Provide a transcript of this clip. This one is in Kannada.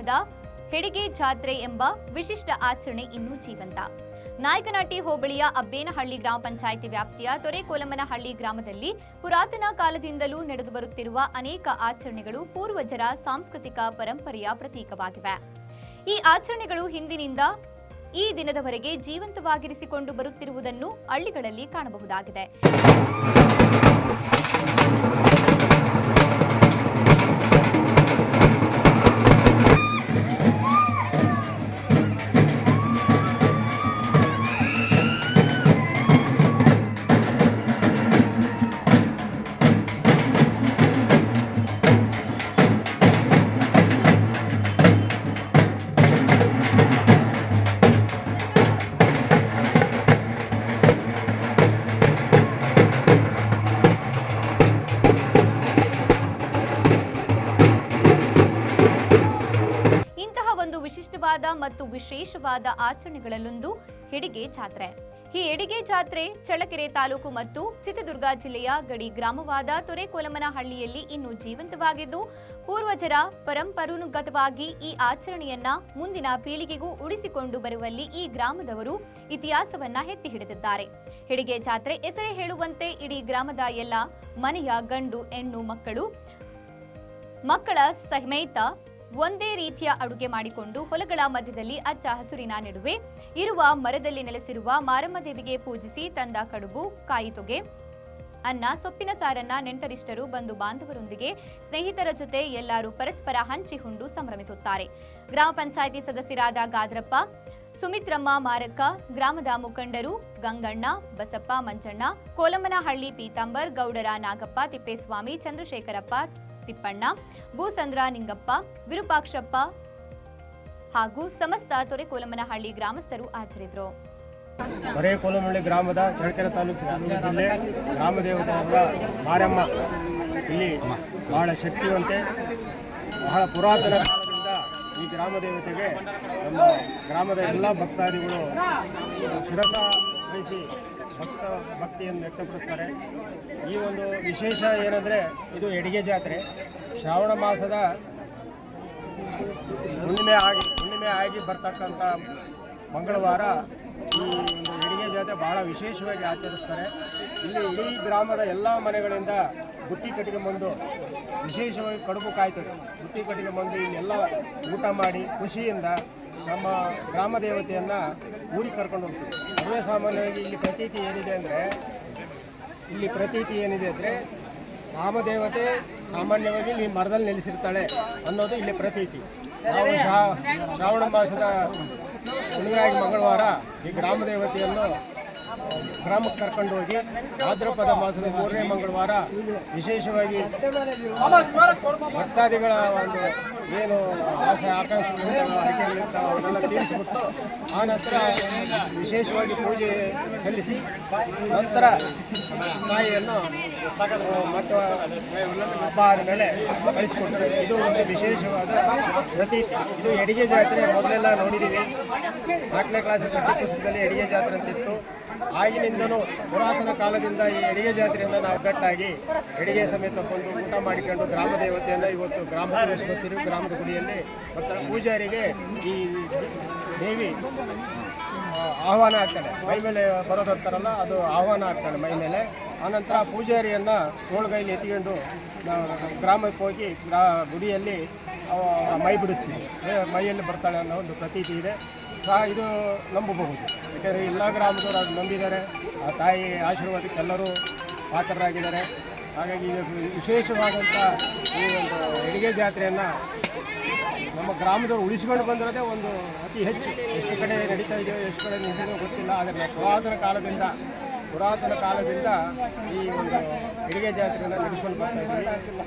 ವರ್ಷದ ಹೆಡಿಗೆ ಜಾತ್ರೆ ಎಂಬ ವಿಶಿಷ್ಟ ಆಚರಣೆ ಇನ್ನೂ ಜೀವಂತ. ನಾಯಕನಹಟ್ಟಿ ಹೋಬಳಿಯ ಅಬ್ಬೇನಹಳ್ಳಿ ಗ್ರಾಮ ಪಂಚಾಯಿತಿ ವ್ಯಾಪ್ತಿಯ ತೊರೆಕೋಲಮ್ಮನಹಳ್ಳಿ ಗ್ರಾಮದಲ್ಲಿ ಪುರಾತನ ಕಾಲದಿಂದಲೂ ನಡೆದು ಬರುತ್ತಿರುವ ಅನೇಕ ಆಚರಣೆಗಳು ಪೂರ್ವಜರ ಸಾಂಸ್ಕೃತಿಕ ಪರಂಪರೆಯ ಪ್ರತೀಕವಾಗಿವೆ. ಈ ಆಚರಣೆಗಳು ಹಿಂದಿನಿಂದ ಈ ದಿನದವರೆಗೆ ಜೀವಂತವಾಗಿರಿಸಿಕೊಂಡು ಬರುತ್ತಿರುವುದನ್ನು ಹಳ್ಳಿಗಳಲ್ಲಿ ಕಾಣಬಹುದಾಗಿದೆ. ವಿಶಿಷ್ಟವಾದ ಮತ್ತು ವಿಶೇಷವಾದ ಆಚರಣೆಗಳಲ್ಲೊಂದು ಹೆಡಿಗೆ ಜಾತ್ರೆ. ಈ ಎಡಿಗೆ ಜಾತ್ರೆ ಚಳ್ಳಕೆರೆ ತಾಲೂಕು ಮತ್ತು ಚಿತ್ರದುರ್ಗ ಜಿಲ್ಲೆಯ ಗಡಿ ಗ್ರಾಮವಾದ ತೊರೆಕೋಲಮನಹಳ್ಳಿಯಲ್ಲಿ ಇನ್ನೂ ಜೀವಂತವಾಗಿದ್ದು, ಪೂರ್ವಜರ ಪರಂಪರಾನುಗತವಾಗಿ ಈ ಆಚರಣೆಯನ್ನ ಮುಂದಿನ ಪೀಳಿಗೆಗೂ ಉಳಿಸಿಕೊಂಡು ಬರುವಲ್ಲಿ ಈ ಗ್ರಾಮದವರು ಇತಿಹಾಸವನ್ನ ಎತ್ತಿ ಹಿಡಿದಿದ್ದಾರೆ. ಹೆಡಿಗೆ ಜಾತ್ರೆ ಹೆಸರೇ ಹೇಳುವಂತೆ ಇಡೀ ಗ್ರಾಮದ ಎಲ್ಲ ಮನೆಯ ಗಂಡು ಹೆಣ್ಣು ಮಕ್ಕಳು ಮಕ್ಕಳ ಸಮೇತ ಒಂದೇ ರೀತಿಯ ಅಡುಗೆ ಮಾಡಿಕೊಂಡು ಹೊಲಗಳ ಮಧ್ಯದಲ್ಲಿ ಅಚ್ಚ ಹಸುರಿನ ನಡುವೆ ಇರುವ ಮರದಲ್ಲಿ ನೆಲೆಸಿರುವ ಮಾರಮ್ಮ ದೇವಿಗೆ ಪೂಜಿಸಿ ತಂದ ಕಡುಬು, ಕಾಯಿ ತೊಗೆ, ಅನ್ನ, ಸೊಪ್ಪಿನ ಸಾರನ್ನ ನೆಂಟರಿಷ್ಟರು, ಬಂಧು ಬಾಂಧವರೊಂದಿಗೆ ಸ್ನೇಹಿತರ ಜೊತೆ ಎಲ್ಲರೂ ಪರಸ್ಪರ ಹಂಚಿಕೊಂಡು ಸಂಭ್ರಮಿಸುತ್ತಾರೆ. ಗ್ರಾಮ ಪಂಚಾಯಿತಿ ಸದಸ್ಯರಾದ ಗಾದ್ರಪ್ಪ, ಸುಮಿತ್ರಮ್ಮ ಮಾರಕ್ಕ, ಗ್ರಾಮದ ಮುಖಂಡರು ಗಂಗಣ್ಣ, ಬಸಪ್ಪ ಮಂಜಣ್ಣ ಕೋಲಮನಹಳ್ಳಿ ಪೀತಾಂಬರ್, ಗೌಡರ ನಾಗಪ್ಪ, ತಿಪ್ಪೇಸ್ವಾಮಿ, ಚಂದ್ರಶೇಖರಪ್ಪ ತಿಪ್ಪಣ್ಣ, ಭೂಸಂದ್ರ ನಿಂಗಪ್ಪ, ವಿರೂಪಾಕ್ಷಪ್ಪ ಹಾಗೂ ಸಮಸ್ತ ತೊರೆಕೋಲಮ್ಮನಹಳ್ಳಿ ಗ್ರಾಮಸ್ಥರು ಆಚರಿದ್ರು ಬರೇ ಕೋಲಮಳ್ಳಿ ಗ್ರಾಮದ ಚಳ್ಳಕೆರೆ ತಾಲೂಕಿನ ಜಿಲ್ಲೆ ಗ್ರಾಮ ದೇವತೆಯಾದ ಮಾರಮ್ಮ ಇಲ್ಲಿ ಬಹಳ ಶಕ್ತಿವಂತೆ, ಬಹಳ ಪುರಾತನ ಕಾಲದಿಂದ ಈ ಗ್ರಾಮ ದೇವತೆಗೆ ನಮ್ಮ ಗ್ರಾಮದ ಎಲ್ಲ ಭಕ್ತಾದಿಗಳು ಶಿರಸ ವಹಿಸಿ ಭಕ್ತ ಭಕ್ತಿಯನ್ನು ವ್ಯಕ್ತಪಡಿಸ್ತಾರೆ. ಈ ಒಂದು ವಿಶೇಷ ಏನಂದರೆ ಇದು ಎಡಿಗೆ ಜಾತ್ರೆ. ಶ್ರಾವಣ ಮಾಸದ ಹುಣ್ಣಿಮೆ ಆಗಿ ಹುಣ್ಣಿಮೆ ಆಗಿ ಬರ್ತಕ್ಕಂಥ ಮಂಗಳವಾರ ಈ ಒಂದು ಎಡಿಗೆ ಜಾತ್ರೆ ಬಹಳ ವಿಶೇಷವಾಗಿ ಆಚರಿಸ್ತಾರೆ. ಇಲ್ಲಿ ಇಡೀ ಗ್ರಾಮದ ಎಲ್ಲ ಮನೆಗಳಿಂದ ಬುತ್ತಿ ಕಟ್ಟಿಗೆ ಬಂದು ವಿಶೇಷವಾಗಿ ಕಡುಬು ಕಾಯ್ತದೆ. ಬುತ್ತಿ ಕಟ್ಟಿಗೆ ಬಂದು ಇಲ್ಲೆಲ್ಲ ಊಟ ಮಾಡಿ ಖುಷಿಯಿಂದ ನಮ್ಮ ಗ್ರಾಮ ದೇವತೆಯನ್ನು ಊರಿಗೆ ಕರ್ಕೊಂಡು ಹೋಗ್ತೀವಿ ಸರ್ವೇ ಸಾಮಾನ್ಯವಾಗಿ ಇಲ್ಲಿ ಪ್ರತೀತಿ ಏನಿದೆ ಅಂದರೆ, ಇಲ್ಲಿ ಪ್ರತೀತಿ ಏನಿದೆ ಅಂದರೆ ರಾಮದೇವತೆ ಸಾಮಾನ್ಯವಾಗಿ ಇಲ್ಲಿ ಮರದಲ್ಲಿ ನೆಲೆಸಿರ್ತಾಳೆ ಅನ್ನೋದು ಇಲ್ಲಿ ಪ್ರತೀತಿ. ನಾವು ಶ್ರಾ- ಶ್ರಾವಣ ಮಾಸದ ಶನಿವಾರ, ಮಂಗಳವಾರ ಈ ಗ್ರಾಮ ದೇವತೆಯನ್ನು ಗ್ರಾಮಕ್ಕೆ ಕರ್ಕೊಂಡು ಹೋಗಿ ಭಾದ್ರಪದ ಮಾಸದ ಮೂರನೇ ಮಂಗಳವಾರ ವಿಶೇಷವಾಗಿ ಭಕ್ತಾದಿಗಳ ಒಂದು ಏನು ಆಸೆ ಆಕಾಂಕ್ಷೆಗಳಿರ್ತಾವೆ ಆಯ್ಕೆಗಳಿರ್ತಾವೆ ಅವನ್ನೆಲ್ಲ ಆ ನಂತರ ವಿಶೇಷವಾಗಿ ಪೂಜೆ ಸಲ್ಲಿಸಿ ನಂತರ ತಾಯಿಯನ್ನು ಮತ್ತು ಹಬ್ಬ ಆದಮೇಲೆ ಕಳಿಸ್ಕೊಡ್ತಾರೆ. ಇದು ಒಂದು ವಿಶೇಷವಾದ ಪ್ರತಿ ಇದು ಎಡಿಗೆ ಜಾತ್ರೆ ಮೊದಲೆಲ್ಲ ನೋಡಿದ್ದೀವಿ ನಾಲ್ಕನೇ ಕ್ಲಾಸ್ ಪ್ರತಿ ಪುಸ್ತಕದಲ್ಲಿ ಎಡಿಗೆ ಜಾತ್ರೆ ಅಂತಿತ್ತು. ಆಗಿನಿಂದನೂ ಪುರಾತನ ಕಾಲದಿಂದ ಈ ಎಡಿಗೆ ಜಾತ್ರೆಯಿಂದ ನಾವು ಒಗ್ಗಟ್ಟಾಗಿ ಎಡಿಗೆ ಸಮೇತ ಕೊಂಡು ಊಟ ಮಾಡಿಕೊಂಡು ಗ್ರಾಮ ದೇವತೆಯನ್ನು ಇವತ್ತು ಗ್ರಾಮ ಪ್ರವೇಶಿಸುತ್ತೀರಿ ಗ್ರಾಮದ ಗುಡಿಯಲ್ಲಿ ಮತ್ತು ಪೂಜಾರಿಗೆ ಈ ದೇವಿ ಆಹ್ವಾನ ಆಗ್ತಾಳೆ ಮೈ ಮೇಲೆ ಬರೋದಂತಾರಲ್ಲ ಅದು ಆಹ್ವಾನ ಆಗ್ತಾಳೆ ಮೈ ಮೇಲೆ. ಆನಂತರ ಪೂಜಾರಿಯನ್ನು ತೋಳ್ಗೈಲಿ ಎತ್ಕೊಂಡು ಗ್ರಾಮಕ್ಕೆ ಹೋಗಿ ಗುಡಿಯಲ್ಲಿ ಮೈ ಬಿಡಿಸ್ತೀವಿ ಮೈಯಲ್ಲಿ ಬರ್ತಾಳೆ ಅನ್ನೋ ಒಂದು ಪ್ರತೀತಿ ಇದೆ. ಸಹ ಇದು ನಂಬಬಹುದು. ಯಾಕೆಂದರೆ ಎಲ್ಲ ಗ್ರಾಮದವರು ಅದು ನಂಬಿದ್ದಾರೆ. ಆ ತಾಯಿ ಆಶೀರ್ವಾದಕ್ಕೆ ಎಲ್ಲರೂ ಪಾತ್ರರಾಗಿದ್ದಾರೆ. ಹಾಗಾಗಿ ವಿಶೇಷವಾದಂಥ ಈ ಒಂದು ಹೆಡಿಗೆ ಜಾತ್ರೆಯನ್ನು ನಮ್ಮ ಗ್ರಾಮದವರು ಉಳಿಸ್ಕೊಂಡು ಬಂದಿರೋದೇ ಒಂದು ಅತಿ ಹೆಚ್ಚು. ಎಷ್ಟು ಕಡೆ ನಡೀತಾ ಇದೆಯೋ, ಎಷ್ಟು ಕಡೆ ನಿಂತಿದೆಯೋ ಗೊತ್ತಿಲ್ಲ. ಆದರೆ ಪುರಾತನ ಕಾಲದಿಂದ ಪುರಾತನ ಕಾಲದಿಂದ ಈ ಒಂದು ಅಡುಗೆ ಜಾತ್ರೆಯನ್ನು ನಡೆಸಿಕೊಂಡು ಬರ್ತಾ ಇದ್ದೀವಿ.